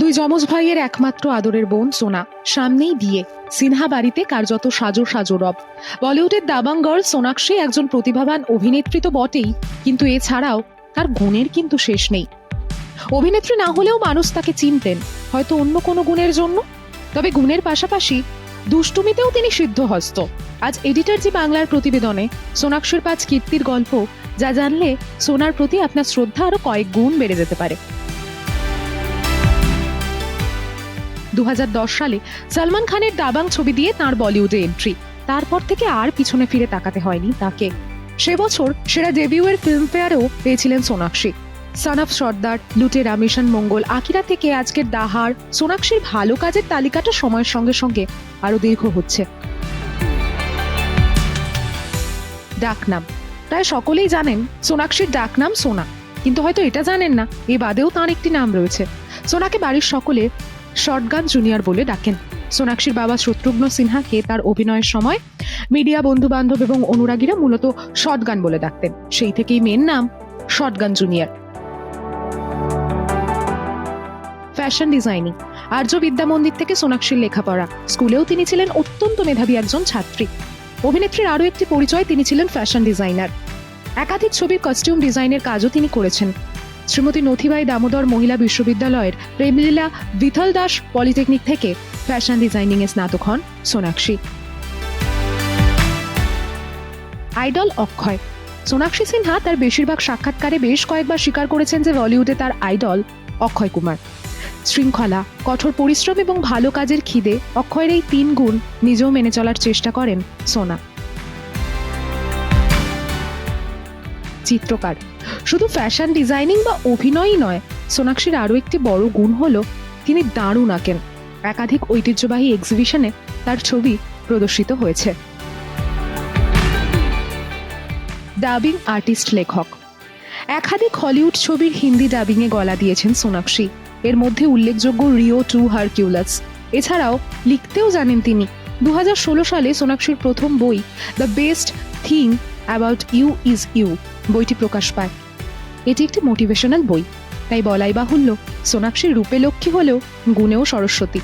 দুই যমজ ভাইয়ের একমাত্র আদরের বোন সোনা, সামনেই বিয়ে। সিনহা বাড়িতে কার্যত সাজো সাজো রব। বলিউডের দাবাং গার্ল সোনাক্ষী একজন প্রতিভাবান অভিনেত্রী তো বটেই, কিন্তু এছাড়াও তার গুণের কিন্তু শেষ নেই। অভিনেত্রী না হলেও মানুষ তাকে চিনতেন, হয়তো অন্য কোনো গুণের জন্য। তবে গুণের পাশাপাশি দুষ্টুমিতেও তিনি সিদ্ধহস্ত। আজ এডিটর জি বাংলার প্রতিবেদনে সোনাক্ষীর পাঁচ কীর্তির গল্প, যা জানলে সোনার প্রতি আপনার শ্রদ্ধা আরও কয়েক গুণ বেড়ে যেতে পারে। দু হাজার দশ সালে সালমান খানের দাবাং ছবি দিয়ে তার বলিউডে এন্ট্রি। তারপর থেকে আর পিছনে ফিরে তাকাতে হয়নি তাকে। সে বছর সেরা ডেবিউ ডেবিউয়ের ফিল্মফেয়ারেও পেয়েছিলেন সোনাক্ষী। সন অফ সর্দার লুটেরা মিশন মঙ্গল, আকিরা থেকে আজকের দাহার, সোনাক্ষীর ভালো কাজের তালিকাটা সময়ের সঙ্গে সঙ্গে আরও দীর্ঘ হচ্ছে। ডাকনাম। প্রায় সকলেই জানেন সোনাক্ষীর ডাকনাম সোনা, কিন্তু হয়তো এটা জানেন না, এ বাদেও তাঁর একটি নাম রয়েছে। সোনাকে বাড়ির সকলে শর্টগান জুনিয়র বলে ডাকেন। সোনাক্ষীর বাবা শত্রুঘ্ন সিনহাকে তার অভিনয়ের সময় মিডিয়া বন্ধু বান্ধব এবং অনুরাগীরা মূলত শর্টগান বলে ডাকতেন। সেই থেকেই মেন নাম shotgun junior. Fashion designing. Arya Vidya Mandir থেকে সোনাক্ষীর লেখাপড়া। স্কুলেও তিনি ছিলেন অত্যন্ত মেধাবী একজন ছাত্রী। অভিনেত্রীর আরও একটি পরিচয়, তিনি ছিলেন ফ্যাশন ডিজাইনার। একাধিক ছবির কস্টিউম ডিজাইনের কাজও তিনি করেছেন। শ্রীমতী নথিবাই দামোদর মহিলা বিশ্ববিদ্যালয়ের প্রেমলীলা বিথল দাস পলিটেকনিক থেকে ফ্যাশন ডিজাইনিং এ স্নাতক হন সোনাক্ষী। আইডল অক্ষয়। সোনাক্ষী সিনহা তার বেশিরভাগ সাক্ষাৎকারে বেশ কয়েকবার স্বীকার করেছেন যে বলিউডে তার আইডল অক্ষয় কুমার। শৃঙ্খলা, কঠোর পরিশ্রম এবং ভালো কাজের খিদে অক্ষয়ের এই তিন গুণ নিজেও মেনে চলার চেষ্টা করেন সোনা। চিত্রকার। শুধু ফ্যাশন ডিজাইনিং বা অভিনয়ই নয়, সোনাক্ষীর আরও একটি বড় গুণ হলো তিনি দারুণ আঁকেন। একাধিক ঐতিহ্যবাহী এক্সিবিশনে তার ছবি প্রদর্শিত হয়েছে। ডাবিং আর্টিস্ট লেখক। একাধিক হলিউড ছবির হিন্দি ডাবিংয়ে গলা দিয়েছেন সোনাক্ষী। এর মধ্যে উল্লেখযোগ্য রিও টু হারকিউলাস। এছাড়াও লিখতেও জানেন তিনি দু হাজার ষোলো সালে সোনাক্ষীর প্রথম বই the best thing about you is you বইটি প্রকাশ পায়। এটি একটি মোটিভেশনাল বই। তাই বলাই বাহুল্য সোনাক্ষীর রূপে লক্ষ্মী হলেও গুণেও সরস্বতী।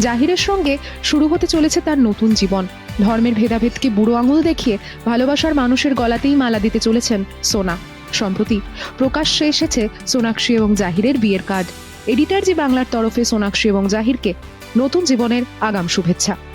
জাহিরের সঙ্গে শুরু হতে চলেছে তার নতুন জীবন। ধর্মের ভেদাভেদকে বুড়ো আঙুল দেখিয়ে ভালোবাসার মানুষের গলাতেই মালা দিতে চলেছেন সোনা। সম্প্রতি প্রকাশ্যে এসেছে সোনাক্ষী এবং জাহিরের বিয়ের কার্ড। এডিটার জি বাংলার তরফে সোনাক্ষী এবং জাহিরকে নতুন জীবনের আগাম শুভেচ্ছা।